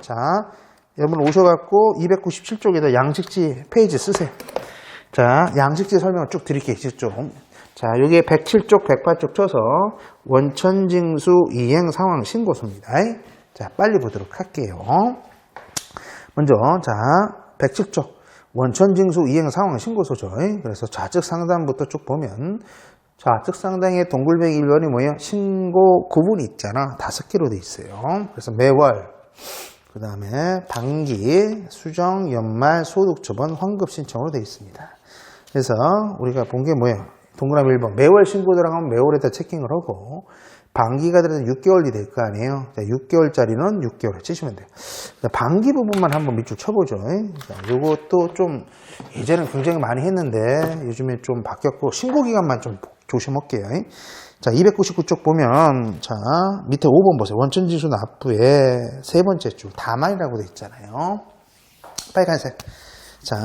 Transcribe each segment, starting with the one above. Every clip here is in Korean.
자, 여러분 오셔갖고 297쪽에다 양식지 페이지 쓰세요. 자, 양식지 설명을 쭉 드릴게요. 좀. 자, 여기에 107쪽, 108쪽 쳐서 원천징수 이행 상황 신고서입니다. 자, 빨리 보도록 할게요. 먼저, 자, 107쪽. 원천징수 이행 상황 신고서죠. 그래서 좌측 상단부터 쭉 보면 좌측 상단에 동글뱅이 1번이 뭐예요? 신고 구분이 있잖아. 다섯 개로 돼 있어요. 그래서 매월, 그 다음에 반기, 수정, 연말, 소득처분, 환급 신청으로 되어 있습니다. 그래서 우리가 본 게 뭐예요? 동그라미 1번. 매월 신고 들어가면 매월에다 체킹을 하고, 반기가 들어서 6개월이 될 거 아니에요? 자, 6개월짜리는 6개월에 치시면 돼요. 자, 반기 부분만 한번 밑줄 쳐보죠. 자, 요것도 좀, 예전엔 굉장히 많이 했는데, 요즘에 좀 바뀌었고, 신고 기간만 좀 조심할게요. 자, 299쪽 보면, 자, 밑에 5번 보세요. 원천지수 납부에 세 번째 줄, 다만이라고 돼 있잖아요. 빨간색. 자,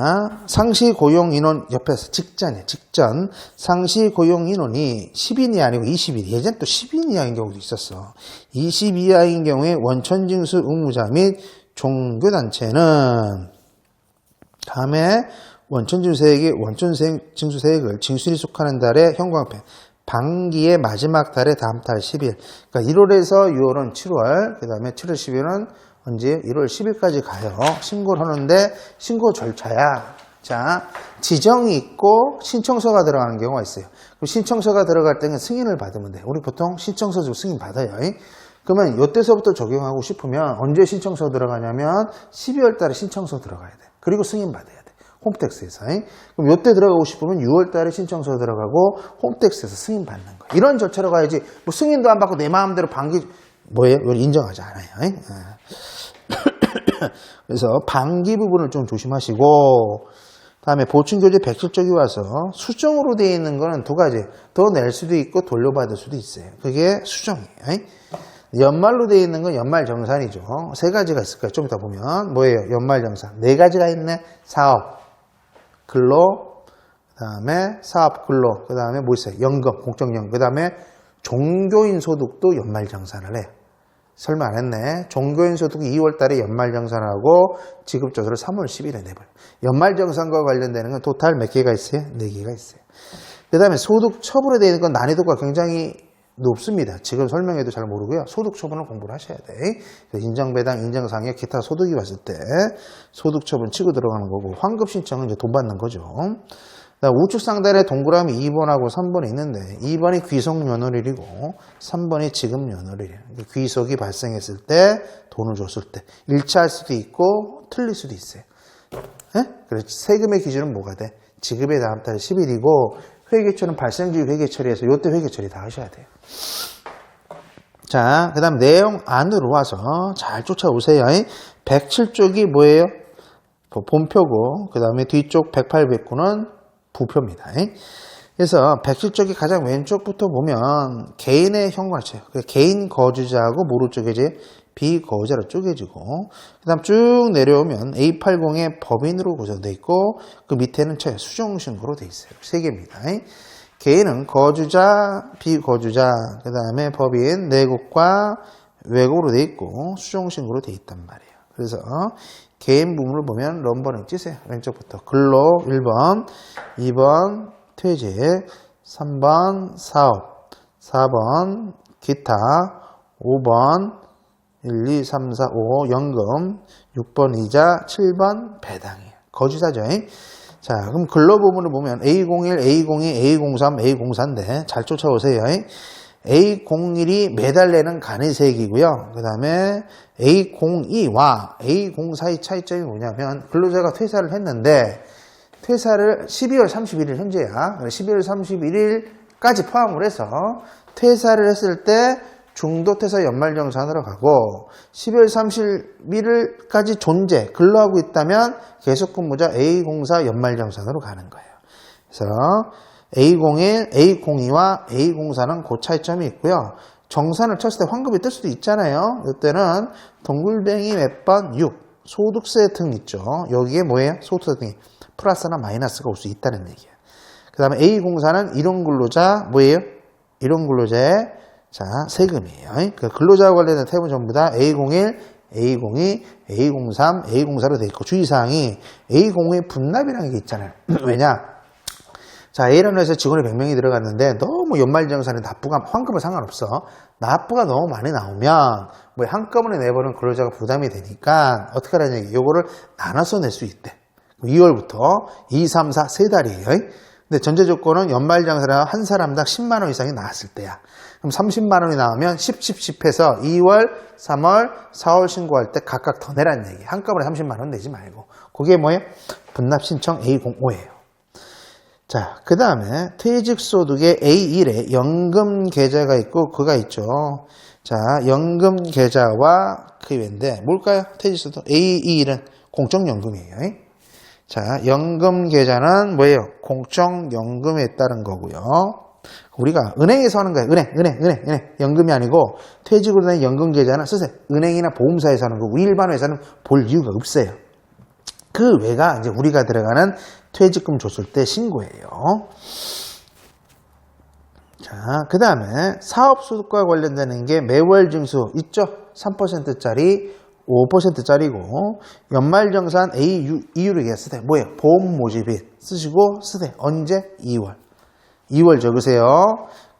상시 고용 인원 옆에서 직전이에요. 직전. 상시 고용 인원이 10인 이 아니고 20인. 예전 또 10인 이하인 경우도 있었어. 20 이하인 경우에 원천징수 의무자 및 종교단체는 다음에 원천징수세액이 원천징수세액을 징수일이 속하는 달에 현금화폐 반기의 마지막 달에 다음 달 10일. 그러니까 1월에서 6월은 7월 그 다음에 7월 10일은 언제? 1월 10일까지 가요. 신고를 하는데 신고 절차야. 자 지정이 있고 신청서가 들어가는 경우가 있어요. 그럼 신청서가 들어갈 때는 승인을 받으면 돼 우리 보통 신청서 주고 승인 받아요. 그러면 이때서부터 적용하고 싶으면 언제 신청서 들어가냐면 12월 달에 신청서 들어가야 돼. 그리고 승인 받아야 돼 홈택스에서. 그럼 요때 들어가고 싶으면 6월 달에 신청서 들어가고 홈택스에서 승인 받는 거예요. 이런 절차로 가야지 뭐 승인도 안 받고 내 마음대로 반기 뭐예요? 인정하지 않아요. 예. 그래서 반기 부분을 좀 조심하시고 다음에 보충교재 107쪽이 와서 수정으로 되어 있는 거는 두 가지 더 낼 수도 있고 돌려받을 수도 있어요. 그게 수정이에요. 연말로 되어 있는 건 연말 정산이죠. 세 가지가 있을 거예요. 좀 이따 보면 뭐예요? 연말 정산. 네 가지가 있네. 사업, 근로, 그 다음에 사업 근로, 그 다음에 뭐 있어요? 연금, 공적연금, 그 다음에 종교인 소득도 연말 정산을 해. 설마 안 했네. 종교인 소득 2월 달에 연말 정산하고 지급조서를 3월 10일에 내버려. 연말 정산과 관련되는 건 토탈 몇 개가 있어요? 네 개가 있어요. 그 다음에 소득 처분에 있는 건 난이도가 굉장히 높습니다. 지금 설명해도 잘 모르고요. 소득 처분을 공부를 하셔야 돼. 인정배당, 인정상여, 기타 소득이 왔을 때 소득 처분 치고 들어가는 거고 환급 신청은 이제 돈 받는 거죠. 우측 상단에 동그라미 2번하고 3번이 있는데 2번이 귀속 면허일이고 3번이 지급 면허일이에요. 귀속이 발생했을 때 돈을 줬을 때 일치할 수도 있고 틀릴 수도 있어요. 예? 그래서 세금의 기준은 뭐가 돼? 지급의 다음 달 10일이고 회계처는 발생주의 회계 처리해서 요때 회계 처리 다 하셔야 돼요. 자, 그 다음 내용 안으로 와서 잘 쫓아오세요. 107쪽이 뭐예요? 본표고, 그 다음에 뒤쪽 108, 109는 부표입니다. 그래서 107쪽이 가장 왼쪽부터 보면 개인의 현관체요. 개인 거주자하고 모루 쪽에 이제 비거주자로 쪼개지고 그 다음 쭉 내려오면 A80의 법인으로 구성되어 있고 그 밑에는 처 수정신고로 되어 있어요. 세 개입니다. 개인은 거주자, 비거주자, 그 다음에 법인, 내국과 외국으로 되어 있고 수정신고로 되어 있단 말이에요. 그래서 개인 부분을 보면 럼버링 찌세요. 왼쪽부터 근로 1번, 2번 퇴직, 3번 사업, 4번 기타, 5번 1, 2, 3, 4, 5 연금, 6번 이자, 7번 배당이에요. 거주자죠. 자, 그럼 근로 부분을 보면 A01, A02, A03, A04인데 잘 쫓아오세요. A01이 매달 내는 간이세액이고요. 그 다음에 A02와 A04의 차이점이 뭐냐면 근로자가 퇴사를 했는데 퇴사를 12월 31일 현재야. 12월 31일까지 포함을 해서 퇴사를 했을 때 중도퇴사 연말정산으로 가고 12월 31일까지 존재, 근로하고 있다면 계속근무자 A04 연말정산으로 가는 거예요. 그래서 A01, A02와 A04는 그 차이점이 있고요. 정산을 쳤을 때 환급이 뜰 수도 있잖아요. 이때는 동글뱅이 몇 번? 6. 소득세 등 있죠. 여기에 뭐예요? 소득세 등이 플러스나 마이너스가 올 수 있다는 얘기예요. 그 다음에 A04는 일용 근로자 뭐예요? 일용 근로자의 자, 세금이에요. 그 근로자와 관련된 세금 전부 다 A01, A02, A03, A04로 돼 있고 주의사항이 A02 분납이라는 게 있잖아요. 왜냐? 자, A라는 회사에 직원이 100명이 들어갔는데 너무 연말정산에 납부가 환급은 상관없어. 납부가 너무 많이 나오면 뭐 한꺼번에 내버는 근로자가 부담이 되니까 어떻게 하라는 얘기 요거를 나눠서 낼 수 있대. 2월부터 2, 3, 4, 세 달이에요. 근데 전제 조건은 연말정산에 한 사람당 10만 원 이상이 나왔을 때야. 그럼 30만 원이 나오면 10, 10, 10 해서 2월, 3월, 4월 신고할 때 각각 더 내라는 얘기. 한꺼번에 30만 원 내지 말고. 그게 뭐예요? 분납 신청 A05예요. 자, 그 다음에 퇴직소득의 A1에 연금 계좌가 있고 그가 있죠. 자, 연금 계좌와 그 외인데 뭘까요? 퇴직소득 A21은 공적연금이에요. 자, 연금 계좌는 뭐예요? 공적연금에 따른 거고요. 우리가 은행에서 하는 거예요. 은행, 은행, 은행, 은행. 연금이 아니고 퇴직으로 된 연금 계좌는 쓰세요. 은행이나 보험사에서 하는 거고 일반 회사는 볼 이유가 없어요. 그 외가 이제 우리가 들어가는 퇴직금 줬을 때 신고해요. 자, 그 다음에 사업소득과 관련되는 게 매월 징수 있죠? 3%짜리, 5%짜리고, 연말정산 A 이유를 얘기쓰대 뭐예요? 보험 모집일 쓰시고 쓰대 언제? 2월. 2월 적으세요.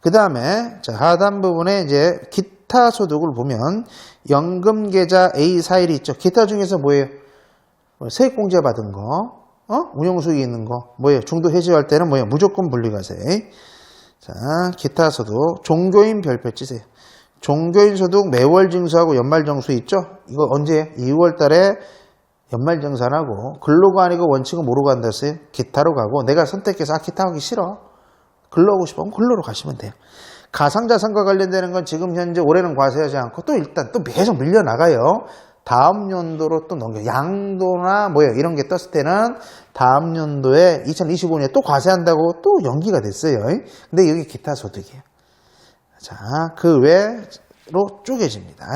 그 다음에, 자, 하단 부분에 이제 기타 소득을 보면, 연금 계좌 A41이 있죠? 기타 중에서 뭐예요? 뭐 세액공제 받은 거, 어? 운용수익이 있는 거, 뭐예요? 중도 해지할 때는 뭐예요? 무조건 분리과세. 자, 기타 소득, 종교인 별표 치세요. 종교인 소득 매월 징수하고 연말 정수 있죠? 이거 언제? 2월 달에 연말 정산하고 근로가 아니고 원칙은 뭐로 간다 했어요? 기타로 가고 내가 선택해서 아 기타 하기 싫어. 근로 하고 싶으면 근로로 가시면 돼요. 가상자산과 관련되는 건 지금 현재 올해는 과세하지 않고 또 일단 또 계속 밀려나가요. 다음 연도로 또 넘겨. 양도나 뭐야 이런 게 떴을 때는 다음 연도에 2025년에 또 과세한다고 또 연기가 됐어요. 근데 여기 기타 소득이에요. 자, 그 외로 쪼개집니다.